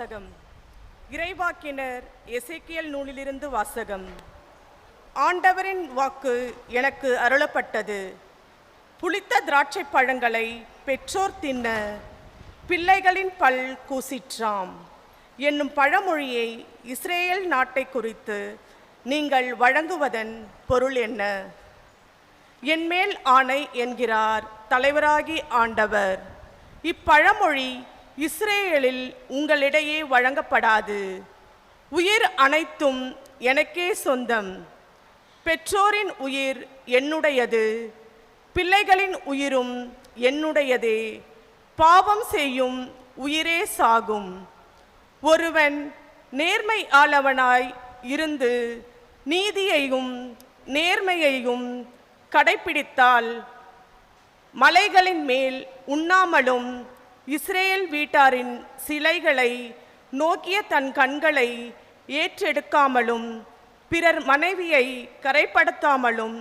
வாசகம். இறைவாக்கினர் எசைக்கியல் நூலிலிருந்து வாசகம். ஆண்டவரின் வாக்கு எனக்கு அருளப்பட்டது. புளித்த திராட்சை பழங்களை பெற்றோர் தின்ன பிள்ளைகளின் பல் கூசிற்றாம். என்னும் பழமொழியை இஸ்ரேல் நாட்டை குறித்து நீங்கள் வழங்குவதன் பொருள் என்ன? என்மேல் ஆணை என்கிறார் தலைவராகி ஆண்டவர். இப்பழமொழி இஸ்ரேலில் உங்களிடையே வழங்கப்படாது. உயிர் அனைத்தும் எனக்கே சொந்தம். பெற்றோரின் உயிர் என்னுடையது. பிள்ளைகளின் உயிரும் என்னுடையதே. பாவம் செய்யும் உயிரே சாகும். ஒருவன் நேர்மை ஆளவனாய் இருந்து நீதியையும் நேர்மையையும் கடைப்பிடித்தால் மலைகளின் மேல் உண்ணாமலும் இஸ்ரேல் வீட்டாரின் சிலைகளை நோக்கிய தன் கண்களை ஏற்றெடுக்காமலும் பிறர் மனைவியை கரைப்படுத்தாமலும்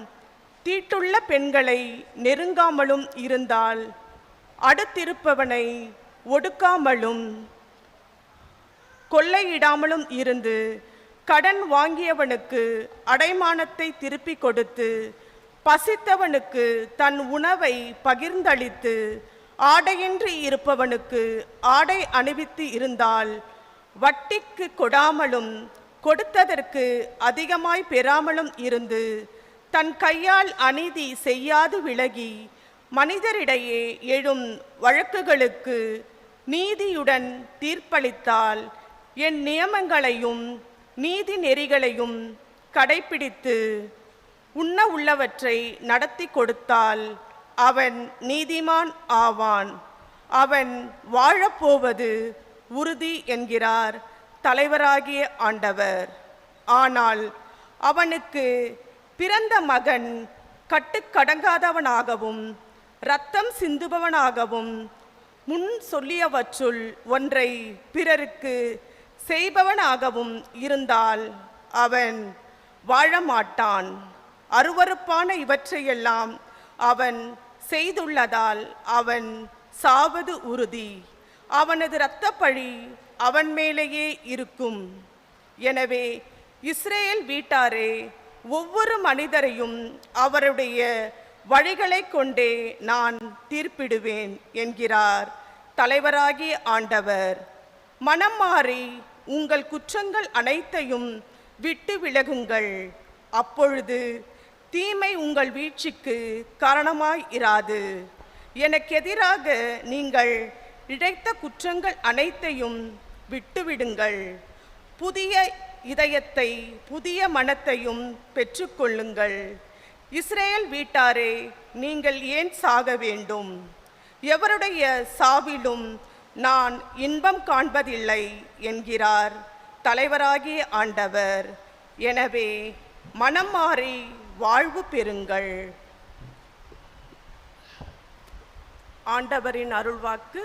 தீட்டுள்ள பெண்களை நெருங்காமலும் இருந்தால் அடுத்திருப்பவனை ஒடுக்காமலும் கொள்ளையிடாமலும் இருந்து கடன் வாங்கியவனுக்கு அடைமானத்தை திருப்பிக் கொடுத்து பசித்தவனுக்கு தன் உணவை பகிர்ந்தளித்து ஆடையின்றி இருப்பவனுக்கு ஆடை அணிவித்து இருந்தால் வட்டிக்கு கொடாமலும் கொடுத்ததற்கு அதிகமாய் பெறாமலும் இருந்து தன் கையால் அநீதி செய்யாது விலகி மனிதரிடையே எழும் வழக்குகளுக்கு நீதியுடன் தீர்ப்பளித்தால் என் நியமங்களையும் நீதி நெறிகளையும் கடைப்பிடித்து உண்ண உள்ளவற்றை நடத்தி கொடுத்தால் அவன் நீதிமான் ஆவான். அவன் வாழப்போவது உறுதி என்கிறார் தலைவராகிய ஆண்டவர். ஆனால் அவனுக்கு பிறந்த மகன் கட்டுக்கடங்காதவனாகவும் இரத்தம் சிந்துபவனாகவும் முன் சொல்லியவற்றுள் ஒன்றை பிறருக்கு செய்பவனாகவும் இருந்தால் அவன் வாழமாட்டான். அருவருப்பான இவற்றையெல்லாம் அவன் செய்துள்ளதால் அவன் சாவது உறுதி. அவனது இரத்தப்பழி அவன் மேலேயே இருக்கும். எனவே இஸ்ரேல் வீட்டாரே ஒவ்வொரு மனிதரையும் அவருடைய வழிகளைக் கொண்டே நான் தீர்ப்பிடுவேன் என்கிறார் தலைவராகிய ஆண்டவர். மனம் மாறி உங்கள் குற்றங்கள் அனைத்தையும் விட்டு விலகுங்கள். அப்பொழுது தீமை உங்கள் வீழ்ச்சிக்கு காரணமாய் இராது. எனக்கு எதிராக நீங்கள் இழைத்த குற்றங்கள் அனைத்தையும் விட்டுவிடுங்கள். புதிய இதயத்தை புதிய மனத்தையும் பெற்றுக்கொள்ளுங்கள். இஸ்ரேல் வீட்டாரே நீங்கள் ஏன் சாக வேண்டும்? எவருடைய சாவிலும் நான் இன்பம் காண்பதில்லை என்கிறார் தலைவராகிய ஆண்டவர். எனவே மனம் மாறி வாழ்வு பெறுங்கள். ஆண்டவரின் அருள்வாக்கு